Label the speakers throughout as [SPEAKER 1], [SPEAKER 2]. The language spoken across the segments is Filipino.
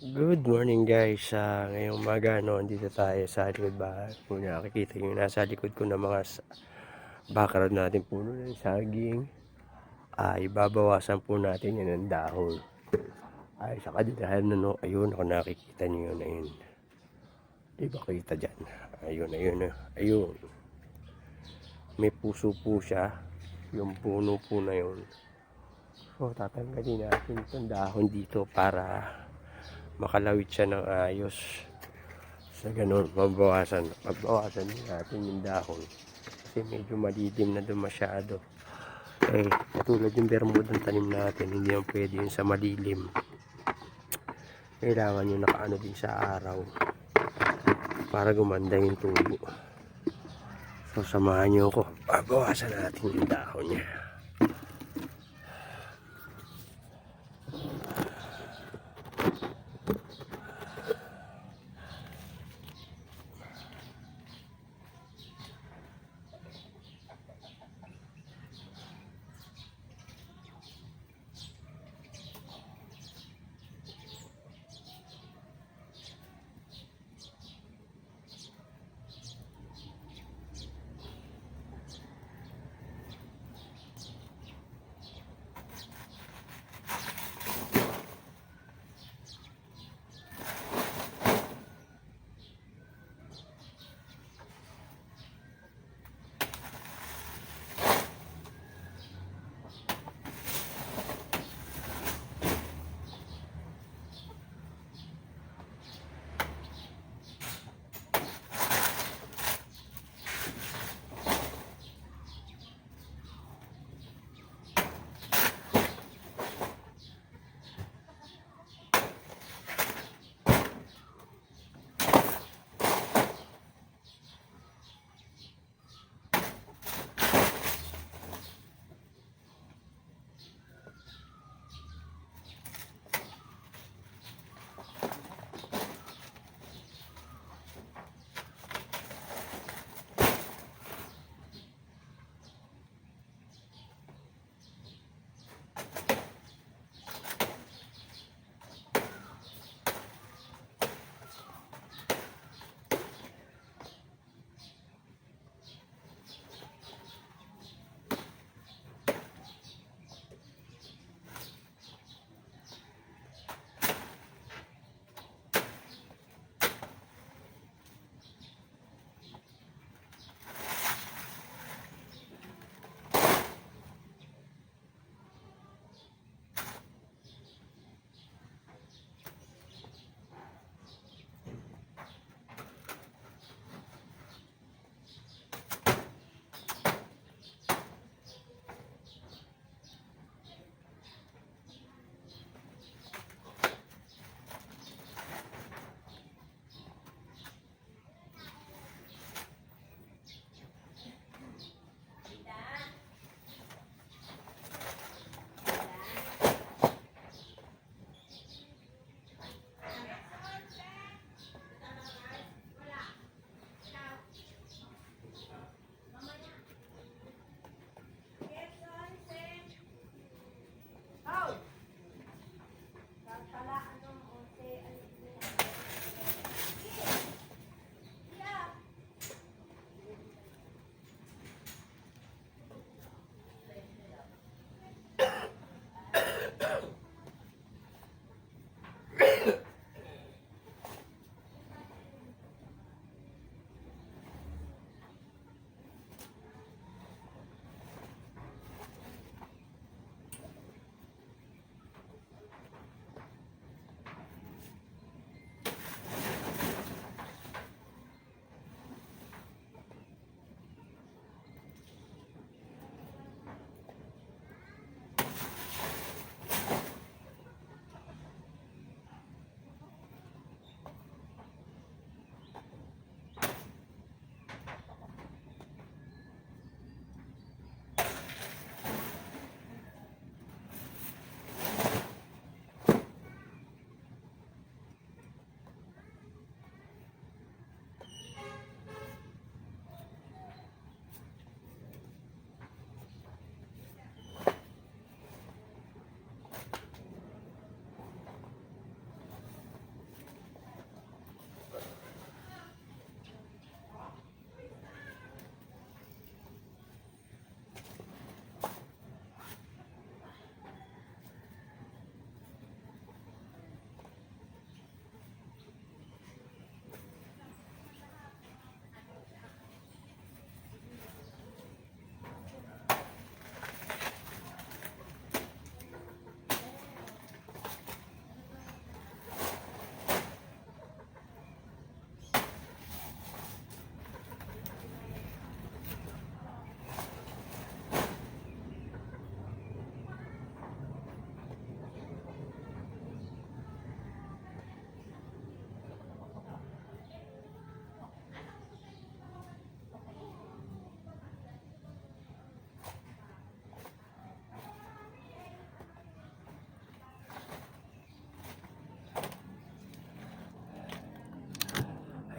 [SPEAKER 1] Good morning guys. Uh, ngayong umaga no, andito tayo sa likod bahay. Kung nakikita nyo nasa likod ko ng mga background natin puno ng saging. Ay babawasan po natin yan ng dahon. Ay sa kadilahan na no, ayun ako nakikita nyo yun ayun. Di ba kita dyan? Ayun, ayun, ayun. May puso po siya. Yung puno po na yun. So tatanggalin natin itong dahon dito para makalawit siya ng ayos. Sa ganun, mabawasan. Mabawasan din natin yung dahon. Kasi medyo madidim na doon masyado. Eh, katulad yung bermuda ng tanim natin, hindi yan pwede yun sa madilim. Kailangan yung nakaano din sa araw para gumanda yung tubo. So, samahan nyo ako. Babawasan natin yung dahon niya.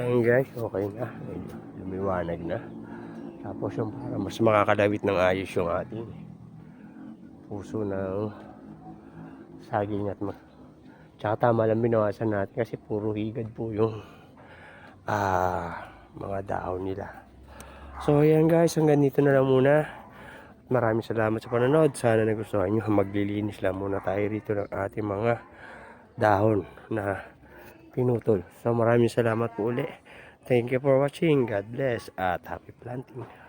[SPEAKER 1] Ayun guys, okay na. Medyo lumiwanag na. Tapos yung para mas makakalawit ng ayos yung ating puso ng saging at ma- Tsaka tama lang binawasan natin kasi puro higad po yung ah, mga dahon nila. So ayan guys, hanggang dito na lang muna. Maraming salamat sa panonood. Sana nagustuhan nyo. Maglilinis lang muna tayo rito ng ating mga dahon na pinutol. So maraming salamat po uli. Thank you for watching. God bless at happy planting.